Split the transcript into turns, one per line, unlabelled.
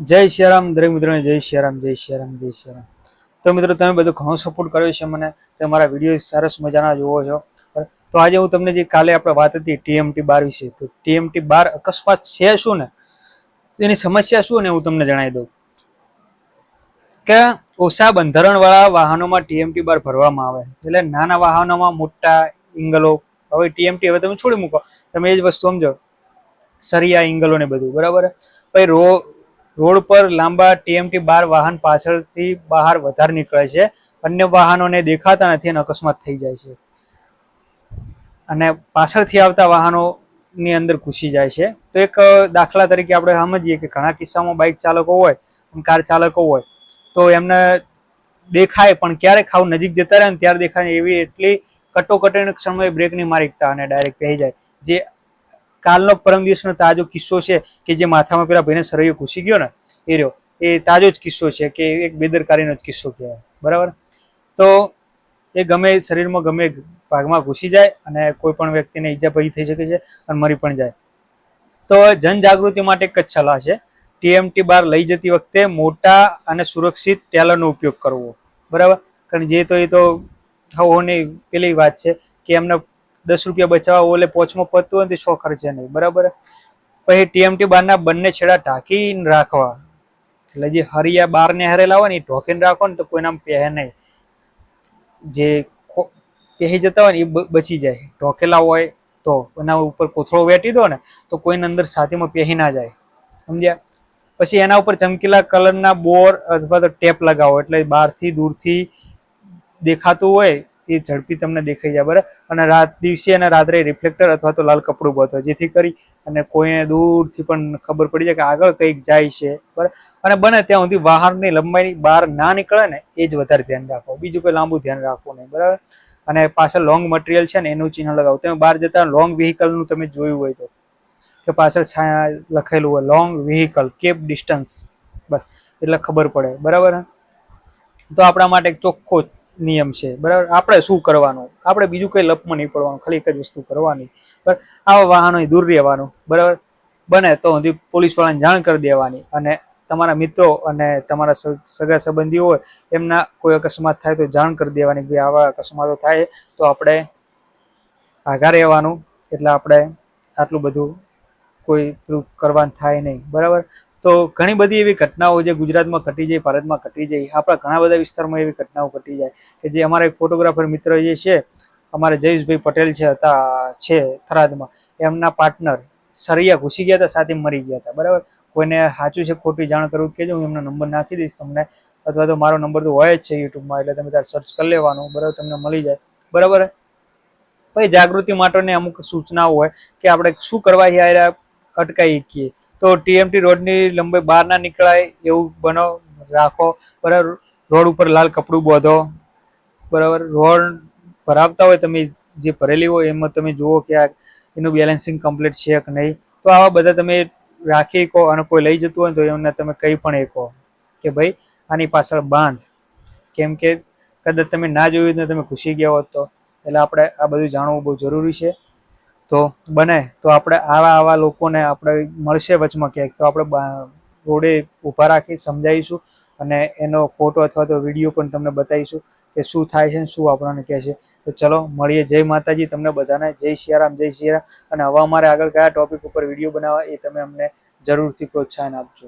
જય શ્રીરામ દરેક મિત્રોને જય શ્રીરામ જય શ્રીરામ જય શ્રીરામ તો મિત્રો, તમે બધું ઘણો સપોર્ટ કર્યો છે મને, તમે મારા વીડિયો સરસ મજાના જોવો છો. તો આજે હું તમને જે કાલે આપણે વાત હતી ટીએમટી બાર વિશે, તો ટીએમટી બાર અકસ્માત છે શું ને? એની સમસ્યા શું ને, હું તમને જણાવી દઉં. કે ઓછા બંધારણવાળા વાહનોમાં ટીએમટી બાર ભરવામાં આવે. એટલે નાના વાહનોમાં મોટા ઇંગલો, હવે ટીએમટી હવે તમે છોડી મૂકો. તમે એ જ વસ્તુ સમજો. સરિયા ઇંગલો ને બધું, બરાબર? પછી રો રોડ પર લાંબા ટીએમટી બાર વાહન પાછળથી બહાર વધારે નીકળે છે. અન્ય વાહનોને દેખાતા નથી અને અકસ્માત થઈ જાય છે. અને પાછળથી આવતા વાહનોની અંદર ઘૂસી જાય છે. તો એક દાખલા તરીકે આપણે સમજીએ કે ઘણા કિસ્સામાં બાઇક ચાલકો હોય કાર ચાલકો હોય, તો એમને દેખાય પણ ક્યારે ખાવ નજીક જતા રહે ને ત્યારે દેખાય એવી એટલી કટોકટીના ક્ષણમાં બ્રેકની મારી અને ડાયરેક્ટ કહી જાય. જે કાલનો પરમ દિવસનો તાજો કિસ્સો છે કે જે માથામાં પેલા ભાઈને સરૈયો ઘૂસી ગયો ને, એ રહ્યો. એ તાજો જ કિસ્સો છે કે એક બેદરકારીનો જ કિસ્સો કહેવાય. બરાબર? તો એ ગમે શરીરમાં ગમે ભાગમાં ઘૂસી જાય અને કોઈ પણ વ્યક્તિને ઈજા પડી થઈ શકે છે અને મરી પણ જાય. તો જનજાગૃતિ માટે એક જ સલાહ છે. ટીએમટી બાર લઈ જતી વખતે મોટા અને સુરક્ષિત ટેલરનો ઉપયોગ કરવો. બરાબર? કારણ જે તો એ તો નહીં, પેલી વાત છે કે એમને દસ રૂપિયા બચાવવા ઓલે પોચમાં પતતું હોય તો છ ખર્ચે નહીં. બરાબર? પછી ટીએમટી બારના બંને છેડા ઢાંકીને રાખવા. એટલે જે હરિયા બાર ને હરેલા હોય ને એ ઢોકીને રાખો ને તો કોઈના પહે નહીં. જે પહેરી જતા હોય ને એ બચી જાય. ઢોકેલા હોય તો, એના ઉપર કોથળો વેટી દો ને તો કોઈને અંદર છાતીમાં પહેરી ના જાય. સમજ્યા? પછી એના ઉપર ચમકીલા કલરના બોર અથવા તો ટેપ લગાવો. એટલે બહારથી દૂરથી દેખાતું હોય એ ઝડપી તમને દેખાઈ જાય, બરાબર? અને રાત દિવસે અને રાત્રે રિફ્લેક્ટર અથવા તો લાલ કપડું બાંધો જેથી કરી અને કોઈને દૂરથી પણ ખબર પડી જાય કે આગળ કંઈક જાય છે, બરાબર? અને બને ત્યાં સુધી વાહનની લંબાઈની બહાર ના નીકળે ને, એ જ વધારે ધ્યાન રાખો. બીજું કોઈ લાંબુ ધ્યાન રાખવું નહીં, બરાબર? અને પાછળ લોંગ મટીરિયલ છે ને, એનું ચિહ્ન લગાવો. તમે બહાર જતા લોંગ વ્હીકલનું તમે જોયું હોય તો, કે પાછળ લખેલું હોય લોંગ વ્હીકલ કેપ ડિસ્ટન્સ બસ, એટલે ખબર પડે, બરાબર? તો આપણા માટે ચોખ્ખો નિયમ છે. બરાબર? આપણે શું કરવાનું? આપણે બીજું કઈ લપમાં નહીં પડવાનું, ખાલી એક જ વસ્તુ કરવાની. બરાબર? આવા વાહનો દૂર રહેવાનું, બરાબર? બને તો સુધી પોલીસ વાળાને જાણ કરી દેવાની અને તમારા મિત્રો અને તમારા સગા સંબંધીઓ હોય, એમના કોઈ અકસ્માત થાય તો જાણ કરી દેવાની કે આવા અકસ્માતો થાય, તો આપણે આઘા રહેવાનું. એટલે આપણે આટલું બધું કોઈ પ્રૂફ કરવાનું થાય નહીં. બરાબર? તો ઘણી બધી એવી ઘટનાઓ જે ગુજરાતમાં ઘટી જાય, ભારતમાં ઘટી જાય આપણા ઘણા બધા વિસ્તારમાં એવી ઘટનાઓ ઘટી જાય કે જે અમારા એક ફોટોગ્રાફર મિત્ર જે છે, અમારે જયેશભાઈ પટેલ છે, હતા, છે થરાદમાં. એમના પાર્ટનર સરિયા ઘૂસી ગયા હતા, સાથે મરી ગયા હતા. બરાબર? કોઈને સાચું છે, ખોટી જાણ કરવું કેજો હું એમનો નંબર નાખી દઈશ તમને. અથવા તો મારો નંબર તો હોય જ છે યુટ્યુબમાં, એટલે તમે ત્યાં સર્ચ કરી લેવાનું, બરાબર? તમને મળી જાય. બરાબર? પછી જાગૃતિ માટેની અમુક સૂચનાઓ હોય કે આપણે શું કરવા અટકાવી શકીએ. તો ટીએમટી રોડની લંબાઈ બહાર ના નીકળાય એવું બનો, રાખો. બરાબર, રોડ ઉપર લાલ કપડું બોધો. બરાબર, રોડ ભરાવતા હોય તમે જે ભરેલી હોય એમાં તમે જુઓ કે આ એનું બેલેન્સિંગ કમ્પ્લીટ છે કે નહીં. તો આવા બધા તમે રાખી કહો અને કોઈ લઈ જતું હોય તો એમને તમે કંઈ પણ એ કહો કે ભાઈ, આની પાછળ બાંધ. કેમ કે કદાચ તમે ના જોયું ને તમે ઘૂસી ગયા હોત તો. એટલે આપણે આ બધું જાણવું બહુ જરૂરી છે. તો બને. તો આપણે આવા આવા લોકોને આપણે મળશે વચમાં ક્યાંક. તો આપણે રોડે ઊભા રાખી સમજાવીશું અને એનો ફોટો અથવા તો વીડિયો પણ તમને બતાવીશું કે શું થાય છે શું આપણને કહે છે. તો ચલો, મળીએ. જય માતાજી. તમને બધાને જય સિયારામ જય સિયારામ અને હવે અમારે આગળ કયા ટોપિક ઉપર વીડિયો બનાવવા એ તમે અમને જરૂરથી પ્રોત્સાહન આપજો.